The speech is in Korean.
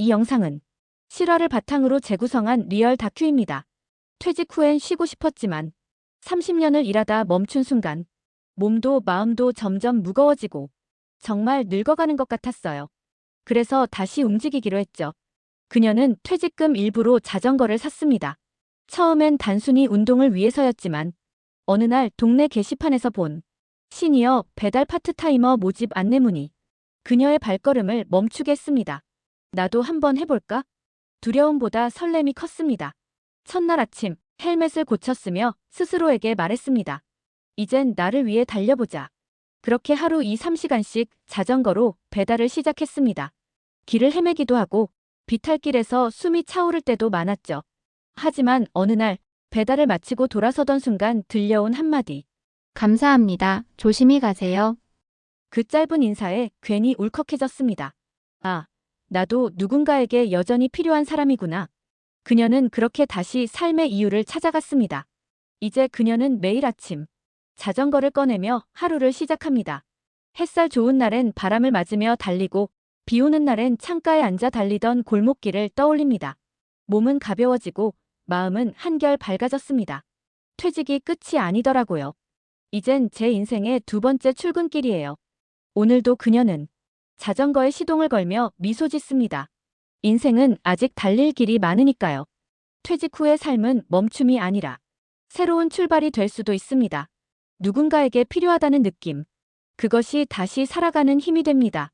이 영상은 실화를 바탕으로 재구성한 리얼 다큐입니다. 퇴직 후엔 쉬고 싶었지만 30년을 일하다 멈춘 순간 몸도 마음도 점점 무거워지고 정말 늙어가는 것 같았어요. 그래서 다시 움직이기로 했죠. 그녀는 퇴직금 일부로 자전거를 샀습니다. 처음엔 단순히 운동을 위해서였지만 어느 날 동네 게시판에서 본 시니어 배달 파트타이머 모집 안내문이 그녀의 발걸음을 멈추게 했습니다. 나도 한번 해볼까? 두려움보다 설렘이 컸습니다. 첫날 아침 헬멧을 고쳤으며 스스로에게 말했습니다. 이젠 나를 위해 달려보자. 그렇게 하루 2, 3시간씩 자전거로 배달을 시작했습니다. 길을 헤매기도 하고 비탈길에서 숨이 차오를 때도 많았죠. 하지만 어느 날 배달을 마치고 돌아서던 순간 들려온 한마디. 감사합니다. 조심히 가세요. 그 짧은 인사에 괜히 울컥해졌습니다. 아, 나도 누군가에게 여전히 필요한 사람이구나. 그녀는 그렇게 다시 삶의 이유를 찾아갔습니다. 이제 그녀는 매일 아침 자전거를 꺼내며 하루를 시작합니다. 햇살 좋은 날엔 바람을 맞으며 달리고 비 오는 날엔 창가에 앉아 달리던 골목길을 떠올립니다. 몸은 가벼워지고 마음은 한결 밝아졌습니다. 퇴직이 끝이 아니더라고요. 이젠 제 인생의 두 번째 출근길이에요. 오늘도 그녀는 자전거에 시동을 걸며 미소 짓습니다. 인생은 아직 달릴 길이 많으니까요. 퇴직 후의 삶은 멈춤이 아니라 새로운 출발이 될 수도 있습니다. 누군가에게 필요하다는 느낌. 그것이 다시 살아가는 힘이 됩니다.